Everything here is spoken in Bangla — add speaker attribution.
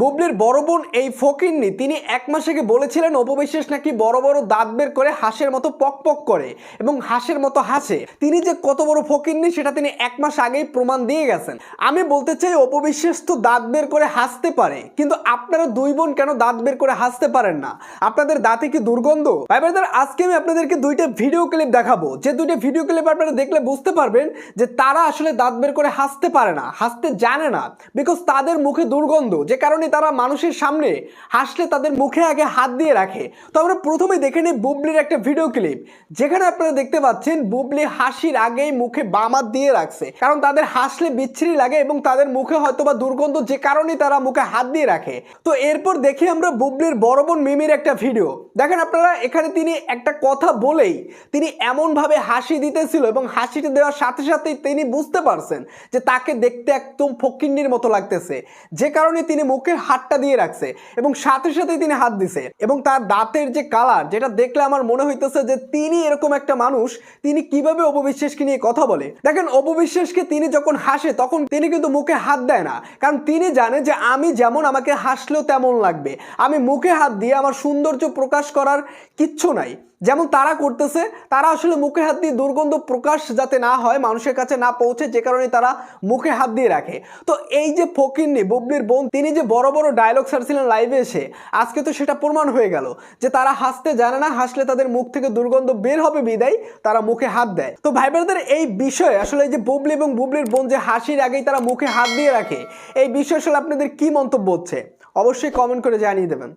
Speaker 1: বুবলির বড় বোন এই ফকিন্নি, তিনি এক মাস আগে বলেছিলেন অপবিশ্বাস নাকি বড় বড় দাঁত বের করে হাঁসের মতো পক পক করে এবং হাঁসের মতো হাসে। তিনি যে কত বড় ফকিন্নি, সেটা তিনি এক মাস আগেই প্রমাণ দিয়ে গেছেন। আমি বলতে চাই অপবিশ্বাস তো দাঁত বের করে হাসতে পারে, কিন্তু আপনারা দুই বোন কেন দাঁত বের করে হাসতে পারেন না? আপনাদের দাঁতে কি দুর্গন্ধ? ভাই ব্রাদার আজকে আমি আপনাদেরকে দুইটা ভিডিও ক্লিপ দেখাবো। যে দুইটা ভিডিও ক্লিপ আপনারা দেখলে বুঝতে পারবেন যে তারা আসলে দাঁত বের করে হাসতে পারে না, হাসতে জানে না বিকজ তাদের মুখে দুর্গন্ধ। যে কারণে তারা মানুষের সামনে হাসলে তাদের মুখে আগে হাত দিয়ে রাখে। তো আমরা প্রথমে দেখে নিই বুবলির একটা ভিডিও ক্লিপ যেখানে আপনারা দেখতে পাচ্ছেন বুবলি হাসির আগেই মুখে বাম হাত দিয়ে রাখছে। কারণ তাদের হাসলে বিচ্ছিরি লাগে এবং তাদের মুখে হয়তো বা দুর্গন্ধ যে কারণে তারা মুখে হাত দিয়ে রাখে। তো এরপর দেখি আমরা বুবলির বড় বোন মিমির একটা ভিডিও দেখেন আপনারা, এখানে তিনি একটা কথা বলেই তিনি এমনভাবে হাসি দিতেছিল এবং হাসিটা দেওয়ার সাথে সাথেই তিনি বুঝতে পারছেন যে তাকে দেখতে একদম ফকিন্নির মতো লাগতেছে। যে কারণে তিনি মুখে হাতটা দিয়ে রাখছে এবং সাথে সাথেই তিনি হাত দিছে। এবং তার দাঁতের যে কালার, যেটা দেখলে আমার মনে হইতেছে যে তিনি এরকম একটা মানুষ, তিনি কীভাবে অপবিশ্বাসকে নিয়ে কথা বলে? দেখেন, অপবিশ্বাসকে তিনি যখন হাসে, তখন তিনি কিন্তু মুখে হাত দেয় না। কারণ তিনি জানে যে আমি যেমন আমাকে হাসলেও তেমন লাগবে। আমি মুখে হাত দিয়ে আমার সৌন্দর্য প্রকাশ করার কিচ্ছু নাই। যেমন তারা করতেছে, তারা আসলে মুখে হাত দিয়ে দুর্গন্ধ প্রকাশ যাতে না হয়, মানুষের কাছে না পৌঁছে, যে কারণে তারা মুখে হাত দিয়ে রাখে। তো এই যে ফকিরনি বুবলির বোন, তিনি যে বড় বড় ডায়লগ ছাড়ছিলেন লাইভে এসে, আজকে তো সেটা প্রমাণ হয়ে গেল যে তারা হাসতে জানে না, হাসলে তাদের মুখ থেকে দুর্গন্ধ বের হবে বিদায়, তারা মুখে হাত দেয়। তো ভাই এই বিষয়ে আসলে এই যে বুবলি এবং বুবলির বোন যে হাসির আগেই তারা মুখে হাত দিয়ে রাখে, এই বিষয়ে আসলে আপনাদের কি মন্তব্য হচ্ছে? অবশ্যই কমেন্ট করে জানিয়ে দেবেন।